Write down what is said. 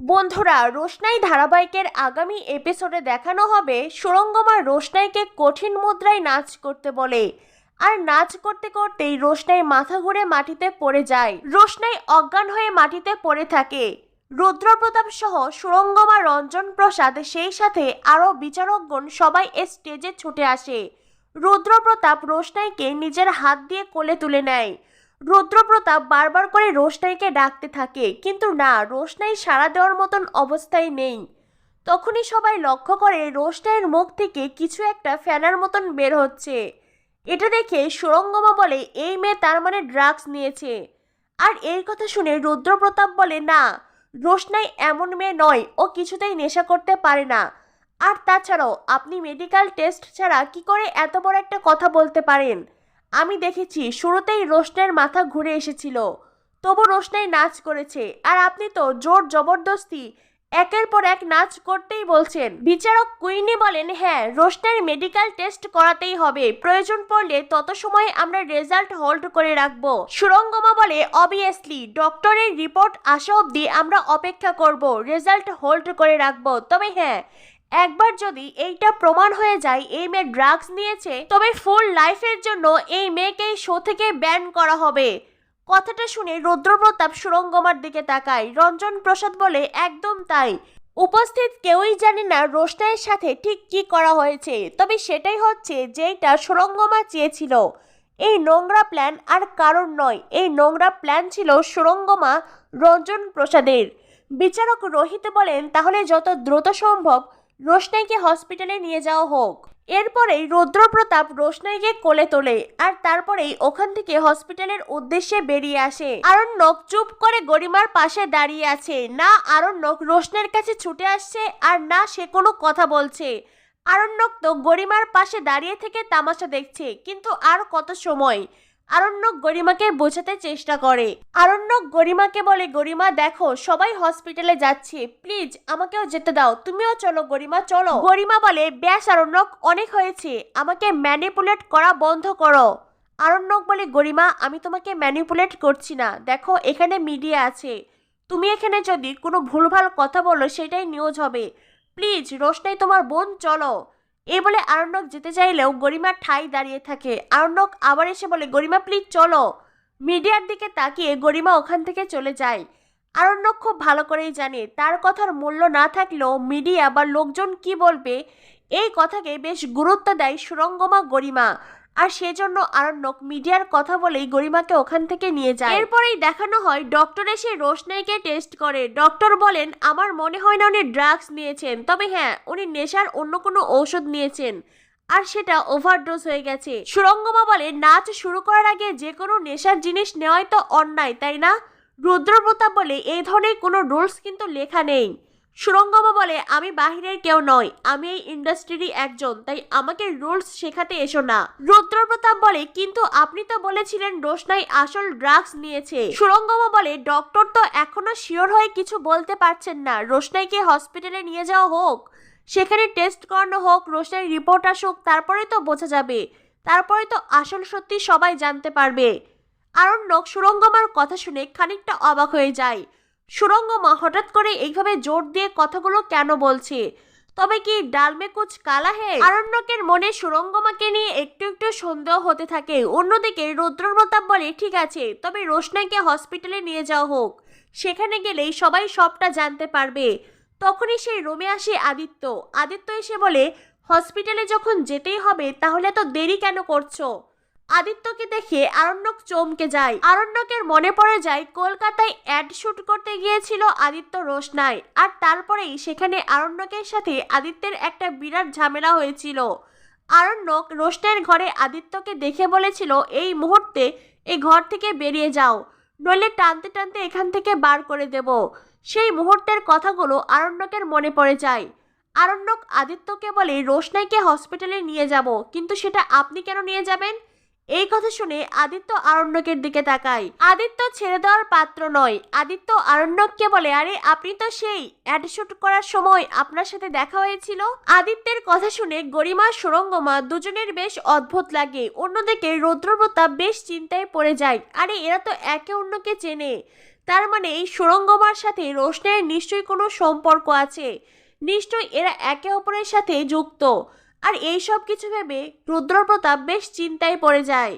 বন্ধুরা, রোশনাই ধারাবাহিকের আগামী এপিসোডে দেখানো হবে সুরঙ্গমা রোশনাইকে কঠিন মুদ্রায় নাচ করতে বলে। আর নাচ করতে করতেই রোশনাই মাথা ঘুরে মাটিতে পড়ে যায়। রোশনাই অজ্ঞান হয়ে মাটিতে পড়ে থাকে। রুদ্রপ্রতাপ সহ সুরঙ্গমা রঞ্জন প্রসাদ সেই সাথে আরও বিচারকগণ সবাই এ স্টেজে ছুটে আসে। রুদ্রপ্রতাপ রোশনাইকে নিজের হাত দিয়ে কোলে তুলে নেয়। রুদ্রপ্রতাপ বারবার করে রোশনাইকে ডাকতে থাকে, কিন্তু না, রোশনাই সাড়া দেওয়ার মতন অবস্থায় নেই। তখনই সবাই লক্ষ্য করে রোশনাইয়ের মুখ থেকে কিছু একটা ফ্যানার মতন বের হচ্ছে। এটা দেখে সুরঙ্গমা বলে, এই মেয়ে তার মানে ড্রাগস নিয়েছে। আর এই কথা শুনে রুদ্রপ্রতাপ বলে, না, রোশনাই এমন মেয়ে নয়, ও কিছুতেই নেশা করতে পারে না। আর তাছাড়াও, আপনি মেডিকেল টেস্ট ছাড়া কি করে এত বড় একটা কথা বলতে পারেন? আমি দেখেছি শুরুতেই রোশনের মাথা ঘুরে এসেছিল। তবু রোশনাই নাচ করেছে, আর আপনি তো জোর জবরদস্তি একের পর এক নাচ করতেই বলছেন। বিচারক কুইনি বলেন হ্যাঁ রোশনের মেডিকেল টেস্ট করাতেই হবে। প্রয়োজন পড়লে তত সময় আমরা রেজাল্ট হোল্ড করে রাখব। সুরঙ্গমা বলে অবভিয়াসলি ডক্টরের রিপোর্ট আসা অবধি আমরা অপেক্ষা করব, রেজাল্ট হোল্ড করে রাখব। তবে হ্যাঁ একবার যদি এইটা প্রমাণ হয়ে যায়, এই মেয়ে ড্রাগস নিয়েছে, তবে ফুল লাইফের জন্য এই মেয়েকে এই শো থেকে ব্যান করা হবে। কথাটা শুনে রুদ্রপ্রতাপ সুরঙ্গমার দিকে তাকায়। রঞ্জন প্রসাদ বলে, একদম তাই। উপস্থিত কেউই জানে না রোশনাইয়ের সাথে ঠিক কি করা হয়েছে। তবে সেটাই হচ্ছে যেটা সুরঙ্গমা চেয়েছিল। এই নোংরা প্ল্যান আর কারণ নয়। এই নোংরা প্ল্যান ছিল সুরঙ্গমা রঞ্জন প্রসাদের। বিচারক রোহিত বলেন, তাহলে যত দ্রুত সম্ভব রোশনাইকে হসপিটালে নিয়ে যাওয়া হোক। এরপরেই রুদ্রপ্রতাপ রোশনাইকে কোলে তোলে আর তারপরেই ওখান থেকে হসপিটালের উদ্দেশ্যে বেরিয়ে আসে। আরণ্যক চুপ করে গরিমার পাশে দাঁড়িয়ে আছে। না আরণ্যক রোশনের কাছে ছুটে আসছে আর না সে কোনো কথা বলছে। আরণ্যক তো গরিমার পাশে দাঁড়িয়ে থেকে তামাশা দেখছে, কিন্তু আর কত সময়? আরণ্যক গরিমাকে বোঝাতে চেষ্টা করে। আরণ্যক গরিমাকে বলে, গরিমা, দেখো, সবাই হসপিটালে যাচ্ছে। প্লিজ আমাকেও যেতে দাও। তুমিও চলো, গরিমা চলো। গরিমা বলে, ব্যাস, আরণ্যক, অনেক হয়েছে। আমাকে ম্যানিপুলেট করা বন্ধ করো। আরণ্যক বলে, গরিমা, আমি তোমাকে ম্যানিপুলেট করছি না। দেখো, এখানে মিডিয়া আছে। তুমি এখানে যদি কোনো ভুলভাল কথা বলো, সেটাই নিউজ হবে। প্লিজ রোশনাই তোমার বোন, চলো। এই বলে আরণ্যক যেতে চাইলেও গরিমা ঠাই দাঁড়িয়ে থাকে। আরণ্যক আবার এসে বলে, গরিমা প্লিজ চলো। মিডিয়ার দিকে তাকিয়ে গরিমা ওখান থেকে চলে যায়। আরণ্যক খুব ভালো করেই জানে, তার কথার মূল্য না থাকলেও মিডিয়া বা লোকজন কি বলবে, এই কথাকে বেশ গুরুত্ব দেয় সুরঙ্গমা গরিমা। আর সেজন্য আরণ্যক মিডিয়ার কথা বলেই গরিমাকে ওখান থেকে নিয়ে যায়। এরপরেই দেখানো হয় ডক্টর এসে রোশনাইকে টেস্ট করে। ডক্টর বলেন, আমার মনে হয় না উনি ড্রাগস নিয়েছেন। তবে হ্যাঁ উনি নেশার অন্য কোনো ঔষধ নিয়েছেন। আর সেটা ওভারডোজ হয়ে গেছে। সুরঙ্গমা বলে নাচ শুরু করার আগে যে কোনো নেশার জিনিস নেওয়াই তো অন্যায়, তাই না? রুদ্রপ্রতাপ বলে এই ধরনের কোনো রুলস কিন্তু লেখা নেই। সুরঙ্গমা বলে, আমি বাহিরের কেউ নয় আমি এই ইন্ডাস্ট্রিরই একজন, তাই আমাকে রুলস শেখাতে এসো না। রুদ্রপ্রতাপ বলে, কিন্তু আপনি তো বলেছিলেন রোশনাই আসল ড্রাগস নিয়েছে। সুরঙ্গমা বলে, ডক্টর তো এখনও শিওর হয়ে কিছু বলতে পারছেন না, রোশনাইকে হসপিটালে নিয়ে যাওয়া হোক, সেখানে টেস্ট করানো হোক, রোশনাই রিপোর্ট আসুক তারপরে তো বোঝা যাবে তারপরে তো আসল সত্যি সবাই জানতে পারবে। আরণ্যক সুরঙ্গমার কথা শুনে খানিকটা অবাক হয়ে যায়। সুরঙ্গমা হঠাৎ করে এইভাবে জোর দিয়ে কথাগুলো কেন বলছে? তবে কি ডালমে কুচ কালা হে আরণ্যকের মনে সুরঙ্গমাকে নিয়ে একটু একটু সন্দেহ হতে থাকে। অন্যদিকে রুদ্রপ্রতাপ বলে, ঠিক আছে, তবে রোশনাইকে হসপিটালে নিয়ে যাওয়া হোক। সেখানে গেলেই সবাই সবটা জানতে পারবে। তখনই সেই রোমে আসে আদিত্য। আদিত্য এসে বলে, হসপিটালে যখন যেতেই হবে, তাহলে তো দেরি কেন করছ? আদিত্যকে দেখে আরণ্যক চমকে যায়। আরণ্যকের মনে পড়ে যায়, কলকাতায় অ্যাড শুট করতে গিয়েছিল আদিত্য রোশনাই। আর তারপরেই সেখানে আরণ্যকের সাথে আদিত্যের একটা বিরাট ঝামেলা হয়েছিল। আরণ্যক রোশনাইয়ের ঘরে আদিত্যকে দেখে বলেছিল, এই মুহূর্তে এই ঘর থেকে বেরিয়ে যাও, নইলে টানতে টানতে এখান থেকে বার করে দেব। সেই মুহূর্তের কথাগুলো আরণ্যকের মনে পড়ে যায়। আরণ্যক আদিত্যকে বলে, রোশনাইকে হসপিটালে নিয়ে যাব, কিন্তু সেটা আপনি কেন নিয়ে যাবেন? এই কথা শুনে আদিত্য আরণ্যকের দিকে তাকায়। আদিত্য ছেড়ে দেওয়ার পাত্র নয়। আদিত্য আরণ্যককে বলে, আরে, আপনি তো সেই অ্যাড শুট করার সময় আপনার সাথে দেখা হয়েছিল? আদিত্যের কথা শুনে গরিমা, সুরঙ্গমা দুজনের বেশ অদ্ভুত লাগে। অন্যদিকে রৌদ্রপ্রতাপ বেশ চিন্তায় পড়ে যায়। আরে, এরা তো একে অন্যকে চেনে। তার মানে এই সুরঙ্গমার সাথে রোশনাইয়ের নিশ্চয়ই কোনো সম্পর্ক আছে। নিশ্চয়ই এরা একে অপরের সাথে যুক্ত। আর এই সব কিছু ভেবে রুদ্রপ্রতাপ বেশ চিন্তায় পড়ে যায়।